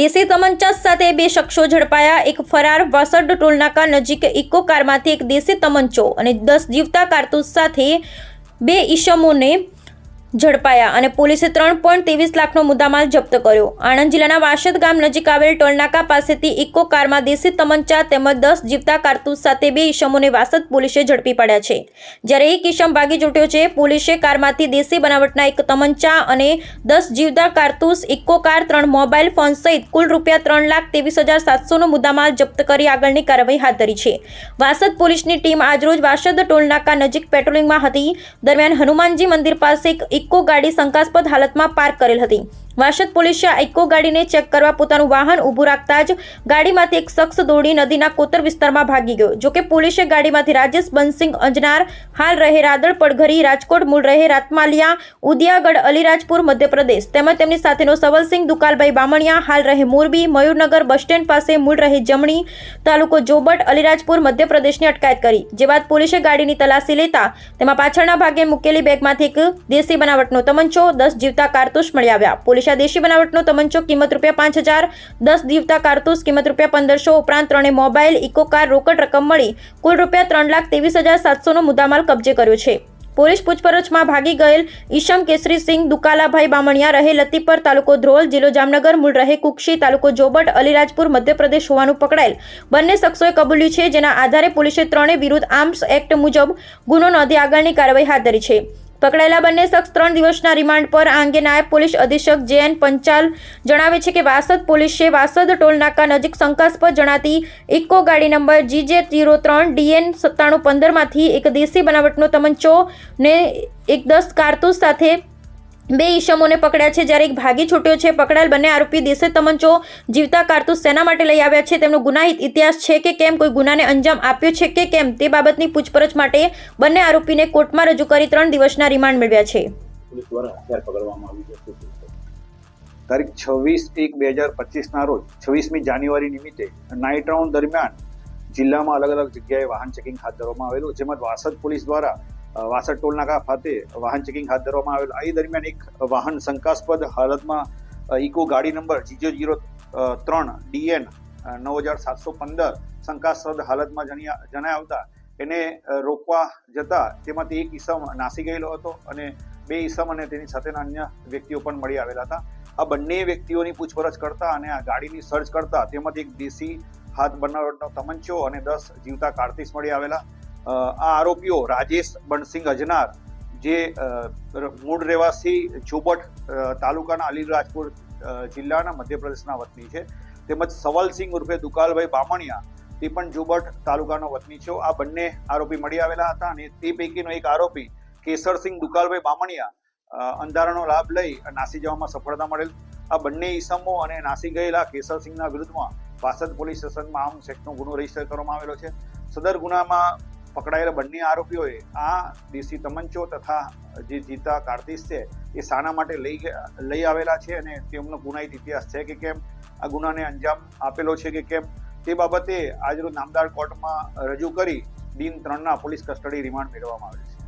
દેશી તમંચા સાથે બે શખ્સો ઝડપાયા. એક ફરાર વાસડ ટોલનાકા નજીક ઇકો કારમાંથી એક દેશી તમંચો અને દસ જીવતા કારતૂસ સાથે બે ઈસમોને ઝડપાયા અને પોલીસે ત્રણ પોઈન્ટ ત્રેવીસ લાખનો મુદ્દામાલ જપ્ત કર્યો. આણંદ જિલ્લાના વાસદ ગામ નજીક આવેલ ટોલનાકા પાસેથી ઇકો કારમાં દેશી તમંચા તેમજ દસ જીવતા કારતૂસ સાથે બે ઈસમોને વાસદ પોલીસે ઝડપી પાડ્યા છે. જ્યારે એક ઈસમ ભાગી છૂટ્યો છે, પોલીસે કારમાંથી દેશી બનાવટના એક તમંચા અને દસ જીવતા કારતૂસ, ઇકો કાર, ત્રણ મોબાઈલ ફોન સહિત કુલ રૂપિયા ત્રણ લાખ ત્રેવીસ હજાર સાતસોનો મુદ્દામાલ જપ્ત કરી આગળની કાર્યવાહી હાથ ધરી છે. વાસદ પોલીસની ટીમ આજરોજ વાસદ ટોલનાકા નજીક પેટ્રોલિંગમાં હતી. દરમિયાન હનુમાનજી મંદિર પાસે એક ઇકો ગાડી શંકાસ્પદ હાલતમાં પાર્ક કરેલ હતી. વાસદ પોલીસે આ ઇક્કો ગાડીને ચેક કરવા પોતાનું વાહન ઊભું રાખતા જ ગાડીમાંથી એક શખ્સ દોડી નદીના કોતર વિસ્તારમાં ભાગી ગયો જોકે પોલીસે ગાડીમાંથી રાજેશ બંસિંગ અંજનાર, હાલ રહે રાદળ પડઘરી, રાજકોટ મૂળ રહે રાતમાલિયા, ઉદિયાગઢ, અલીરાજપુર, મધ્યપ્રદેશ, તેમજ તેમની સાથેનો સવલસિંહ, દુકાલભાઈ બામણિયા, હાલ રહે મોરબી, મયુરનગર બસ સ્ટેન્ડ પાસે મૂળ રહે જમણી તાલુકો જોબટ, અલીરાજપુર, મધ્યપ્રદેશની અટકાયત કરી. જે બાદ પોલીસે ગાડીની તલાશી લેતા તેમાં પાછળના ભાગે મૂકેલી બેગમાંથી એક દેશી બનાવટનો તમંચો દસ જીવતા કારતૂસ મળી આવ્યા. પોલીસે દેશી બનાવટનો તમંચો કિંમત રૂપિયા પાંચ હજાર, દસ જીવતા કારતૂસ કિંમત રૂપિયા પંદરસો ઉપરાંત ત્રણે મોબાઈલ, ઇકો કાર, રોકડ રકમ મળી કુલ રૂપિયા ત્રણ લાખ ત્રેવીસ હજાર સાતસોનો મુદ્દામાલ કબજે કર્યો છે. પોલીસ પૂછપરછમાં ભાગી ગયેલ ઈશમ કેસરીસિંહ દુકાલાભાઈ બામણિયા રહે લતીપર તાલુકો ધ્રોલ, જિલ્લો જામનગર, મૂળ રહે કુક્ષી તાલુકો જોબટ, અલીરાજપુર, મધ્યપ્રદેશ હોવાનું પકડાયેલ. બંને શખ્સોએ કબૂલ્યું છે, જેના આધારે પોલીસે ત્રણેય વિરુદ્ધ આર્મ્સ એક્ટ મુજબ ગુનો નોંધી આગળની કાર્યવાહી હાથ ધરી છે. પકડાયેલા બંને શખ્સ ત્રણ દિવસના રિમાન્ડ પર આ અંગે નાયબ પોલીસ અધિક્ષક જે એન પંચાલ જણાવે છે કે વાસદ પોલીસે વાસદ ટોલનાકા નજીક શંકાસ્પદ જણાતી ઇકો ગાડી નંબર જીજે જીરો ત્રણ ડીએન સત્તાણું પંદરમાંથી એક દેશી બનાવટનો તમંચો ને એક દસ કારતૂસ સાથે બે ઈસમોને પકડ્યા છે. જ્યારે એક ભાગી છૂટ્યો છે. પકડાયેલ બંને આરોપી દેશે તમંચો જીવતા કારતૂસ શેના માટે લઈ આવ્યા છે. તેમનો ગુનાહિત ઇતિહાસ છે કે કેમ કોઈ ગુનાને અંજામ આપ્યો છે કે કેમ તે બાબતની પૂછપરછ માટે બંને આરોપીને કોર્ટમાં રજૂ કરી ત્રણ દિવસના રિમાન્ડ મેળવ્યા છે? તારીખ છવ્વીસ એક બે હજાર પચીસના રોજ છવ્વીસમી જાન્યુઆરી નિમિત્તે નાઇટ રાઉન્ડ દરમિયાન જિલ્લામાં અલગ અલગ જગ્યાએ વાહન ચેકિંગ હાથ ધરવામાં આવેલું જેમાં વાસદ પોલીસ દ્વારા વાસદ ટોલનાકા ખાતે વાહન ચેકિંગ હાથ ધરવામાં આવેલ. આ દરમિયાન એક વાહન શંકાસ્પદ હાલતમાં ઇકો ગાડી નંબર જીજો જીરો ત્રણ, ડીએન નવ હજાર સાતસો પંદર શંકાસ્પદ હાલતમાં જણ્યા આવતા એને રોકવા જતા તેમાંથી એક ઈસમ નાસી ગયેલો હતો અને બે ઈસમ અને તેની સાથેના અન્ય વ્યક્તિઓ પણ મળી આવેલા હતા. આ બંને વ્યક્તિઓની પૂછપરછ કરતા અને આ ગાડીની સર્ચ કરતા તેમાંથી એક દેશી હાથ બનાવટનો તમંચો અને દસ જીવતા કાર્તિસ મળી આવેલા. આ આરોપીઓ રાજેશ બણસિંગ અજનાર, જે મૂળ રહેવાસી જોબટ તાલુકાના અલીરાજપુર રાજપુર જિલ્લાના મધ્યપ્રદેશના વતની છે. તેમજ સવલસિંહ ઉર્ફે દુકાલભાઈ બામણિયા, તે પણ જુબટ તાલુકાનો વતની છે. આ બંને આરોપી મળી આવેલા હતા અને તે પૈકીનો એક આરોપી કેસરસિંહ દુકાલભાઈ બામણિયા અંધારાનો લાભ લઈ નાસી જવામાં સફળતા મળેલ. આ બંને ઈસમો અને નાસી ગયેલા કેસરસિંહના વિરુદ્ધમાં વાસદ પોલીસ સ્ટેશનમાં આમ સેક્ટનો ગુનો રજિસ્ટર કરવામાં આવેલો છે. સદર ગુનામાં પકડાયેલા બંને આરોપીઓએ આ દેશી તમંચો તથા જે જીતા કાર્તિસ છે, એ શાના માટે લઈ લઈ આવેલા છે અને તેમનો ગુનાહિત ઇતિહાસ છે કે કેમ? આ ગુનાને અંજામ આપેલો છે કે કેમ? તે બાબતે આજરોજ નામદાર કોર્ટમાં રજૂ કરી દિન ત્રણના પોલીસ કસ્ટડી રિમાન્ડ મેળવવામાં આવેલ છે.